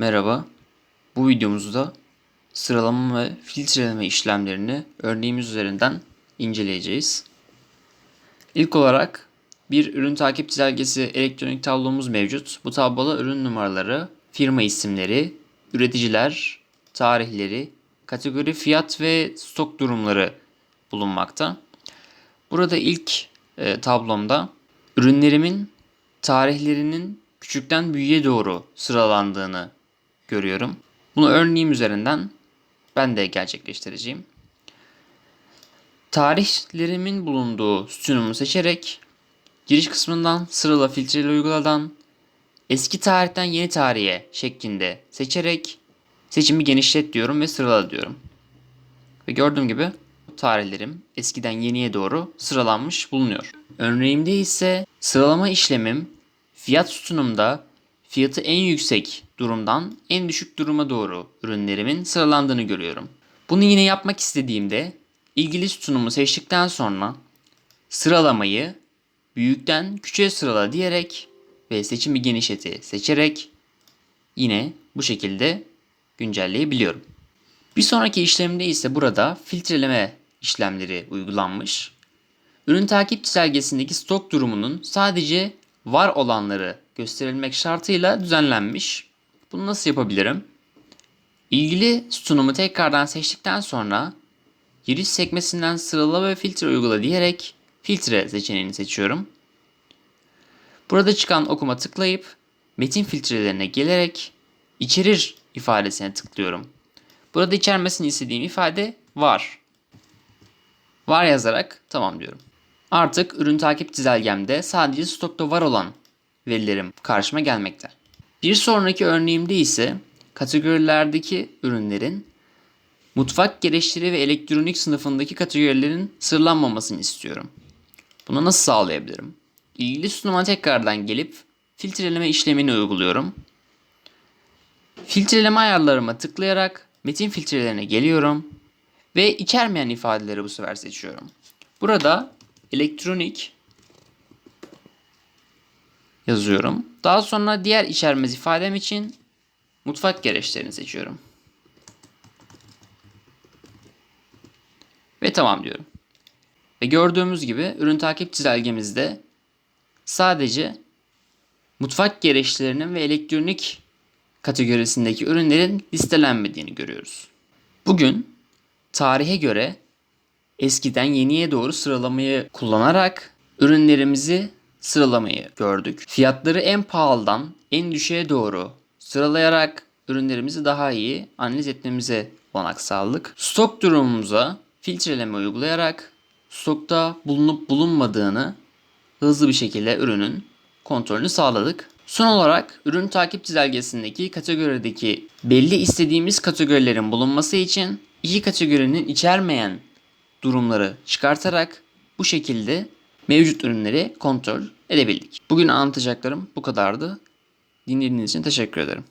Merhaba. Bu videomuzda sıralama ve filtreleme işlemlerini örneğimiz üzerinden inceleyeceğiz. İlk olarak bir ürün takip çizelgesi elektronik tablomuz mevcut. Bu tabloda ürün numaraları, firma isimleri, üreticiler, tarihleri, kategori fiyat ve stok durumları bulunmakta. Burada ilk e, tablomda ürünlerimin tarihlerinin küçükten büyüğe doğru sıralandığını görüyorum. Bunu örneğim üzerinden ben de gerçekleştireceğim. Tarihlerimin bulunduğu sütunumu seçerek giriş kısmından sırala filtreli uyguladan eski tarihten yeni tarihe şeklinde seçerek seçimi genişlet diyorum ve sırala diyorum. Ve gördüğüm gibi tarihlerim eskiden yeniye doğru sıralanmış bulunuyor. Örneğimde ise sıralama işlemim fiyat sütunumda fiyatı en yüksek durumdan en düşük duruma doğru ürünlerimin sıralandığını görüyorum. Bunu yine yapmak istediğimde ilgili sütunumu seçtikten sonra sıralamayı büyükten küçüğe sırala diyerek ve seçimi genişleti seçerek yine bu şekilde güncelleyebiliyorum. Bir sonraki işlemde ise burada filtreleme işlemleri uygulanmış. Ürün takip çizelgesindeki stok durumunun sadece var olanları gösterilmek şartıyla düzenlenmiş. Bunu nasıl yapabilirim? İlgili sütunumu tekrardan seçtikten sonra giriş sekmesinden sırala ve filtre uygula diyerek filtre seçeneğini seçiyorum. Burada çıkan okuma tıklayıp metin filtrelerine gelerek içerir ifadesine tıklıyorum. Burada içermesini istediğim ifade var. Var yazarak tamam diyorum. Artık ürün takip çizelgemde sadece stokta var olan verilerim karşıma gelmekte. Bir sonraki örneğimde ise kategorilerdeki ürünlerin mutfak gereçleri ve elektronik sınıfındaki kategorilerin sırlanmamasını istiyorum. Bunu nasıl sağlayabilirim? İlgili sunuma tekrardan gelip filtreleme işlemini uyguluyorum. Filtreleme ayarlarıma tıklayarak metin filtrelerine geliyorum ve içermeyen ifadeleri bu sefer seçiyorum. Burada elektronik yazıyorum. Daha sonra diğer içermez ifadem için mutfak gereçlerini seçiyorum. Ve tamam diyorum. Ve gördüğümüz gibi ürün takip çizelgemizde sadece mutfak gereçlerinin ve elektronik kategorisindeki ürünlerin listelenmediğini görüyoruz. Bugün tarihe göre eskiden yeniye doğru sıralamayı kullanarak ürünlerimizi sıralamayı gördük. Fiyatları en pahalıdan en düşüğe doğru sıralayarak ürünlerimizi daha iyi analiz etmemize olanak sağladık. Stok durumumuza filtreleme uygulayarak stokta bulunup bulunmadığını hızlı bir şekilde ürünün kontrolünü sağladık. Son olarak ürün takip çizelgesindeki kategorideki belli istediğimiz kategorilerin bulunması için iki kategorinin içermeyen durumları çıkartarak bu şekilde mevcut ürünleri kontrol edebildik. Bugün anlatacaklarım bu kadardı. Dinlediğiniz için teşekkür ederim.